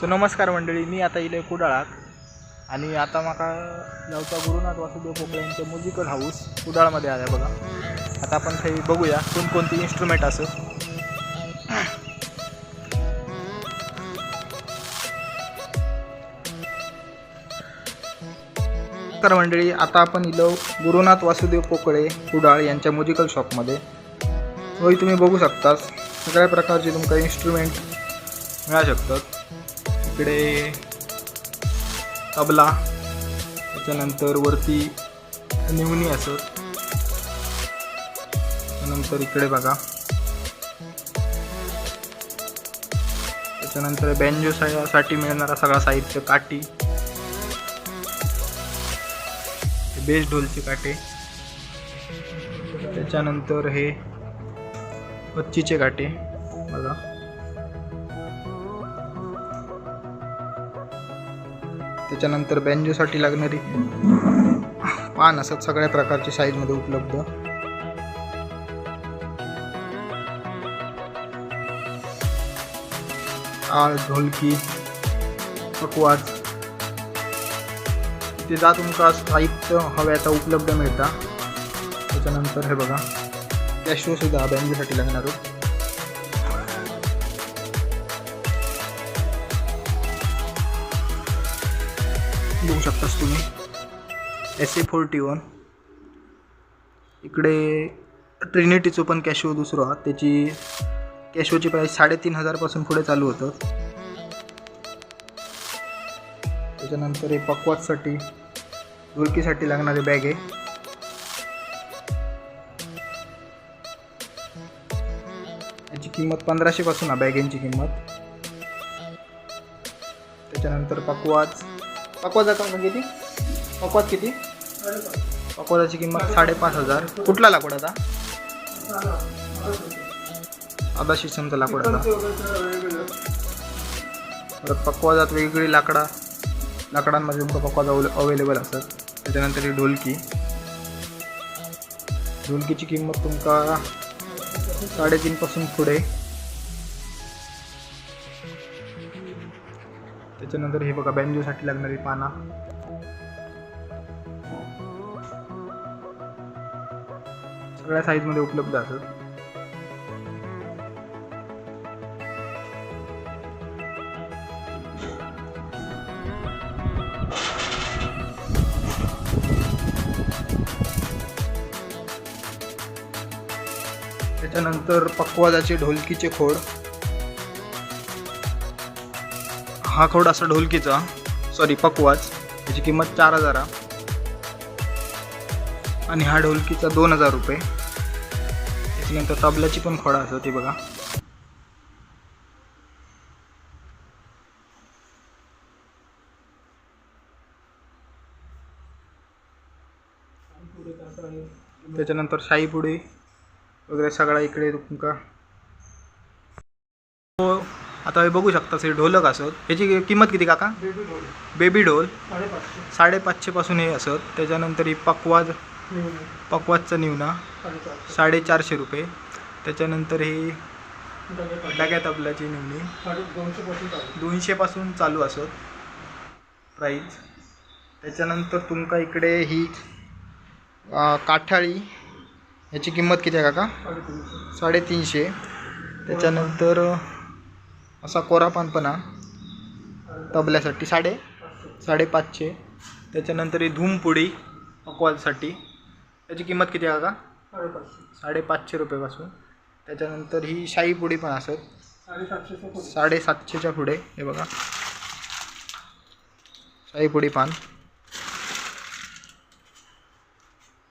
So नमस्कार मंडळी मी आता इले कुडाळात. आणि आता म्हाका जावचा गुरुनाथ वासुदेव पोकळे यांचं म्युझिकल हाऊस कुडाळमध्ये आल्या बघा. आता आपण थंय बघूया कोणकोणती इन्स्ट्रुमेंट असत तर मंडळी आता आपण इलो गुरुनाथ वासुदेव कोकळे कुडाळ यांच्या म्युझिकल शॉपमध्ये होय तुम्ही बघू शकता सगळ्या प्रकारचे तुमका इन्स्ट्रुमेंट मिळू शकतात. इकडे तबला त्याच्यानंतर वरती निवणी असत त्यानंतर इकडे बघा. त्याच्यानंतर बँजो साठी मिळणारा सगळा साहित्य काठी. बेस ढोलचे काटे त्याच्यानंतर हे कच्चीचे काटे बघा. त्याच्यानंतर बँजोसाठी लागणारी पान असत सगळ्या प्रकारच्या साईजमध्ये उपलब्ध. आळ ढोलकी पकवाज. इथे जा तुमका साहित्य आता उपलब्ध मिळता. त्याच्यानंतर हे बघा कॅशो सुद्धा बँजोसाठी लागणार बघू शकतास तुम्ही. एस ए फोर्टी वन इकडे ट्रिनिटीचं पण कॅशो दुसरं आहात. त्याची कॅशोची प्राईस साडेतीन हजारपासून पुढे चालू होतं. त्याच्यानंतर हे पकवाजसाठी ढोलकीसाठी लागणारे बॅग आहे. याची किंमत पंधराशेपासून आहे बॅगेंची किंमत. त्याच्यानंतर पकवाज पकवाजा का म्हणजे किती? पकवाज किती? पकवाजाची किंमत साडेपाच हजार. कुठला लाकूडाचा आधा शिसमचा लाकूडाचा परत पकवाजात वेगवेगळी लाकडा लाकडांमध्ये तुमका पकवाज अवेलेबल असतात. त्याच्यानंतर ही ढोलकी. ढोलकीची किंमत तुमका साडेतीनपासून पुढे. त्याच्यानंतर हे बघा बँजोसाठी लागणारी पाना. सगळ्या साईजमध्ये उपलब्ध असत त्याच्यानंतर पकवाजाचे ढोलकीचे खोड हा खोड असा ढोलकीचा. सॉरी पकवाच त्याची किंमत चार हजारा. आणि हा ढोलकीचा दोन हजार रुपये. त्याच्यानंतर तबल्याची पण खोडा असं ती बघा. त्याच्यानंतर शाहीपुडी वगैरे सगळा इकडे तुमका. आता हे बघू शकता हे ढोलक असत. याची किंमत किती काका? बेबी ढोल. साडेपाचशे. पासून हे असत. त्याच्यानंतर ही पकवाज पकवाजचा निवना. साडेचारशे. रुपये. त्याच्यानंतर ही डग्या तबल्याची निवणी दोनशे पासून चालू. असत. प्राईज त्याच्यानंतर तुमका इकडे ही काठाळी. ह्याची किंमत किती आहे काका? साडेतीनशे. त्याच्यानंतर असा कोरा पानपणा तबल्यासाठी साडे साडेपाचशे. त्याच्यानंतर ही धूमपुडी अकवालसाठी त्याची किंमत किती आहे का साडेपाचशे रुपयेपासून. त्याच्यानंतर ही शाही पुडी पण असत साडेसातशेच्या पुढे. हे बघा. शाही पुडी पान.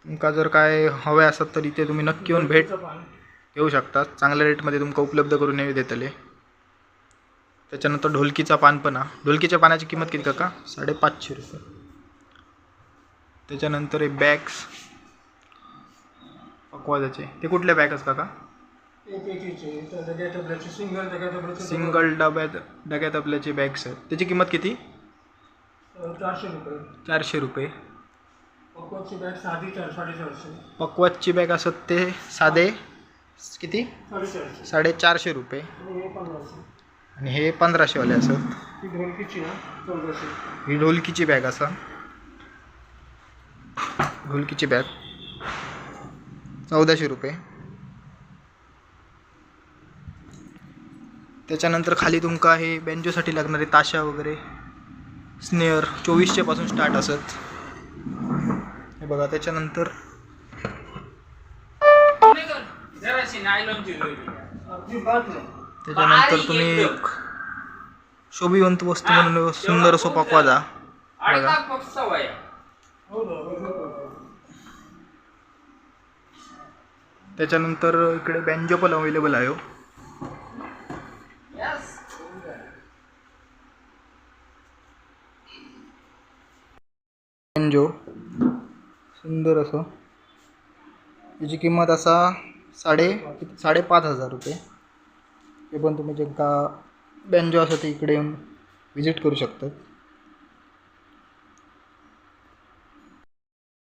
तुमका जर काय हवे असत तर इथे तुम्ही नक्की येऊन भेट घेऊ शकता. चांगल्या रेटमध्ये तुमका उपलब्ध करून हे देतले. त्याच्यानंतर ढोलकीचा पानपणा. ढोलकीच्या पानाची किंमत किती काका? साडेपाचशे रुपये. त्याच्यानंतर हे बॅग्स पकवाजाचे. ते कुठले बॅग काका? सिंगल सिंगल डब्यात डग्यात आपल्याचे बॅग्स आहेत. त्याची किंमत किती? चारशे रुपये. चारशे रुपये पकवाची बॅग साधी चार साडेचारशे पकवाजची बॅग असत ते साधे किती? साडेचारशे रुपये. आणि हे हे पंधराशेवाले असत ही ढोलकीची ना चौदाशे ही ढोलकीची बॅग असा. ढोलकीची बॅग. चौदाशे रुपये. त्याच्यानंतर खाली तुमका हे बेंजोसाठी लागणारे ताशा वगैरे स्नेअर चोवीसशे पासून स्टार्ट असत. हे बघा त्याच्यानंतर जराशी नायलॉनची त्याच्यानंतर तुम्ही एक शोभिवंत वस्तू म्हणून सुंदर सोपा क्वाजा अडका पक्ष वया हो ना बरोबर. त्याच्यानंतर इकडे बँजो पण अवेलेबल आहे हो. बँजो. सुंदर असं. याची किंमत असा साडे साडेपाच हजार रुपये. हे पण तुम्ही जे का बँजो असं ते इकडे येऊन विजिट करू शकतात.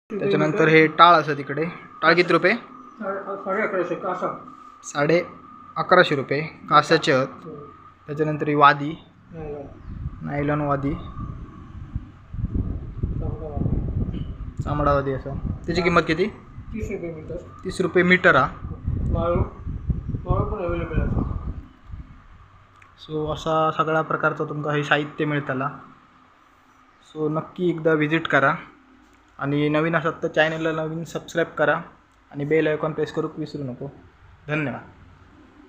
त्याच्यानंतर हे टाळ असं तिकडे. टाळ किती रुपये? साडे अकराशे साडे अकराशे रुपये. कासाचे आहेत. त्याच्यानंतर ही वादी. नायलॉन वादी. चामडावादी असं. त्याची किंमत किती? तीस रुपये मीटर. तीस रुपये मीटर हा. माळू माळू पण अवेलेबल आहे. सो असा सगळ्या प्रकारचं तुमका हे साहित्य मिळतला सो नक्की एकदा व्हिजिट करा. आणि नवीन असत तर चॅनलला नवीन सबस्क्राईब करा. आणि बेल आयकॉन प्रेस करूक विसरू नको. धन्यवाद.